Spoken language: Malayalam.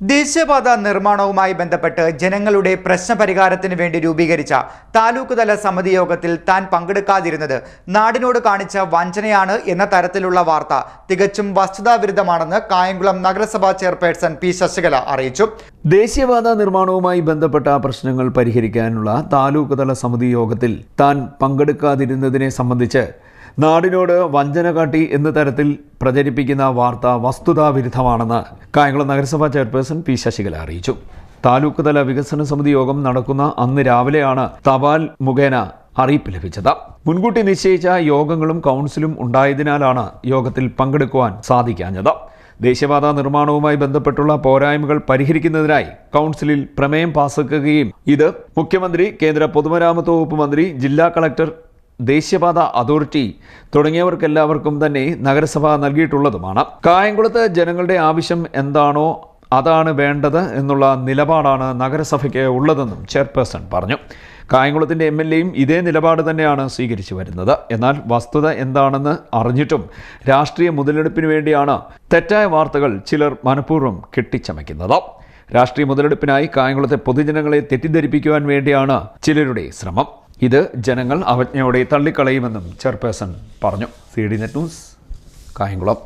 ദേശീയപാത നിർമ്മാണവുമായി ബന്ധപ്പെട്ട് ജനങ്ങളുടെ പ്രശ്നപരിഹാരത്തിന് വേണ്ടി രൂപീകരിച്ച താലൂക്ക് തല സമിതി യോഗത്തിൽ താൻ പങ്കെടുക്കാതിരുന്നത് നാടിനോട് കാണിച്ച വഞ്ചനയാണ് എന്ന തരത്തിലുള്ള വാർത്ത തികച്ചും വസ്തുതാവിരുദ്ധമാണെന്ന് കായംകുളം നഗരസഭാ ചെയർപേഴ്സൺ പി ശശികല അറിയിച്ചു. ദേശീയപാത നിർമ്മാണവുമായി ബന്ധപ്പെട്ട പ്രശ്നങ്ങൾ പരിഹരിക്കാനുള്ള താലൂക്ക് തല സമിതി യോഗത്തിൽ താൻ പങ്കെടുക്കാതിരുന്നതിനെ സംബന്ധിച്ച് നാടിനോട് വഞ്ചന കാട്ടി എന്ന തരത്തിൽ പ്രചരിപ്പിക്കുന്ന വാർത്ത വസ്തുതാവിരുദ്ധമാണെന്ന് കായംകുളം നഗരസഭാ ചെയർപേഴ്സൺ പി ശശികല അറിയിച്ചു. താലൂക്ക് തല വികസന സമിതി യോഗം നടക്കുന്ന അന്ന് രാവിലെയാണ് തപാൽ മുഖേന അറിയിപ്പ് ലഭിച്ചത്. മുൻകൂട്ടി നിശ്ചയിച്ച യോഗങ്ങളും കൗൺസിലും ഉണ്ടായതിനാലാണ് യോഗത്തിൽ പങ്കെടുക്കുവാൻ സാധിക്കാഞ്ഞത്. ദേശീയപാത നിർമ്മാണവുമായി ബന്ധപ്പെട്ടുള്ള പോരായ്മകൾ പരിഹരിക്കുന്നതിനായി കൗൺസിലിൽ പ്രമേയം പാസാക്കുകയും ഇത് മുഖ്യമന്ത്രി കേന്ദ്ര പൊതുമരാമത്ത് വകുപ്പ് മന്ത്രി ജില്ലാ കളക്ടർ ദേശീയപാത അതോറിറ്റി തുടങ്ങിയവർക്കെല്ലാവർക്കും തന്നെ നഗരസഭ നൽകിയിട്ടുള്ളതുമാണ്. കായംകുളത്ത് ജനങ്ങളുടെ ആവശ്യം എന്താണോ അതാണ് വേണ്ടത് എന്നുള്ള നിലപാടാണ് നഗരസഭയ്ക്ക് ഉള്ളതെന്നും ചെയർപേഴ്സൺ പറഞ്ഞു. കായംകുളത്തിന്റെ എം എൽ എയും ഇതേ നിലപാട് തന്നെയാണ് സ്വീകരിച്ചു വരുന്നത്. എന്നാൽ വസ്തുത എന്താണെന്ന് അറിഞ്ഞിട്ടും രാഷ്ട്രീയ മുതലെടുപ്പിന് വേണ്ടിയാണ് തെറ്റായ വാർത്തകൾ ചിലർ മനഃപൂർവം കെട്ടിച്ചമയ്ക്കുന്നത്. രാഷ്ട്രീയ മുതലെടുപ്പിനായി കായംകുളത്തെ പൊതുജനങ്ങളെ തെറ്റിദ്ധരിപ്പിക്കുവാൻ വേണ്ടിയാണ് ചിലരുടെ ശ്രമം. ഇത് ജനങ്ങൾ അവജ്ഞയോടെ തള്ളിക്കളയുമെന്നും ചെയർപേഴ്സൺ പറഞ്ഞു. C D net news Kayamkulam.